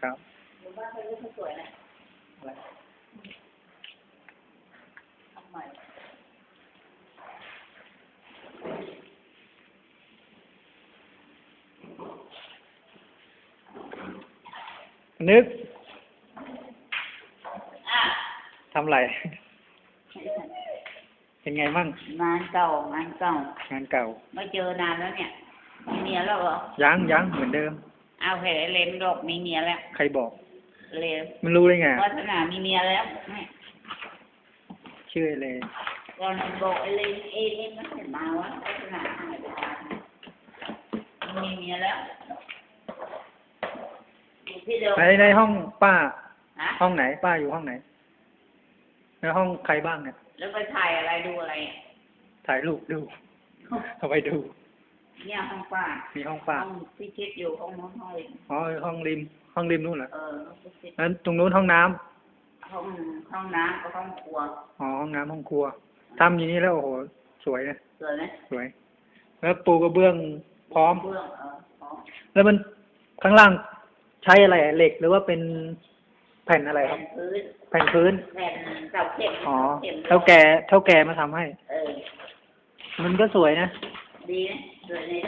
ครับอยู่บ้านเขาเรียกเขาสวยนะอะไรทำไมนึกอะทำไรเป็นไงมั่งงานเก่างานเก่างานเก่าไม่เจอนานแล้วเนี่ยมีเมียแล้วเหรอยังยังเหมือนเดิม เอาเห็นไอ้เลนบอกมีเมียแล้ว ใครบอก เลนมันรู้ได้ไงวัฒนามีเมียแล้วไม่ชื่ออะไรตอนบอกไอ้เลนเองนี่มันเห็นมาว่าวัฒนาหายไปนานมีเมียแล้วอยู่ที่เดิมในในห้องป้า ฮะห้องไหน ป้าอยู่ห้องไหนในห้องใครบ้างเนี่ยแล้วไปถ่ายอะไรดูอะไรอะถ่ายรูปดูเอาไปดู เนี่ยห้องป้ามีห้องป้าห้องพี่ชิดอยู่ห้องโน้นห้องเล็กอ๋อห้องริม ห้องริมนู่นเหรอเออห้องพี่ชิดนั้นตรงนู้นห้องน้ำห้องห้องน้ำกับห้องครัวอ๋อห้องน้ำห้องครัวทำอย่างนี้แล้วโอ้โหสวยนะสวยไหมสวย แล้วปูกระเบื้องพร้อมเบื้องเออพร้อมแล้วมันข้างล่างใช้อะไรอะเหล็กหรือว่าเป็นแผ่นอะไรคแผ่รับนพื้นแผ่นพื้น แผ่นเสาเข็มอ๋อเข็มเท่าแก่เท่าแก่มาทำให้ เออ มันก็สวยนะ ดีนะ สวยนี่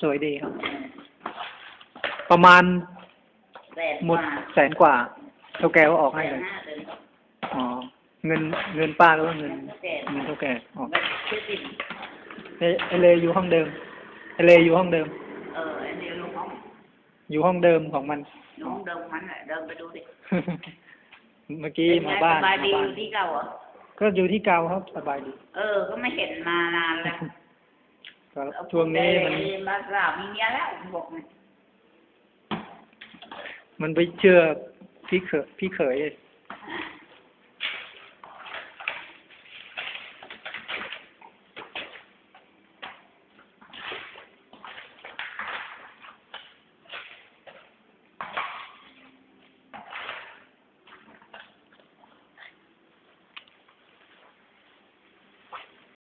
สวยดีครับ ประมาณแปดหมดกว่าแสนกว่าเท่าแก่ก็ออกแปให้ดเลยห้าเลย อ๋อ เงินเงินป้าหรือว่าเงินเท่าแก่เงินเท่าแก่อ๋อไม่ชื่อติดเอเอเลอยู่ห้องเดิมเอเลอยู่ห้องเดิม เออไอ้เดียวลงห้อง อยู่ห้องเดิมของมันลงห้องเดิมมันแหละเดินไปดูดิ เมื่อกี้เป็นไงมาบ้านสบายดีมาอบ้านยู่ที่เก่าเหรอ ก็อยู่ที่เก่าครับสบายดี เออ ก็ไม่เห็นมานานแล้วก็ ช่วงนี้มันมาสาวมีเมียแล้วบอกไงมันไปเชื่อพี่เขยพี่เขย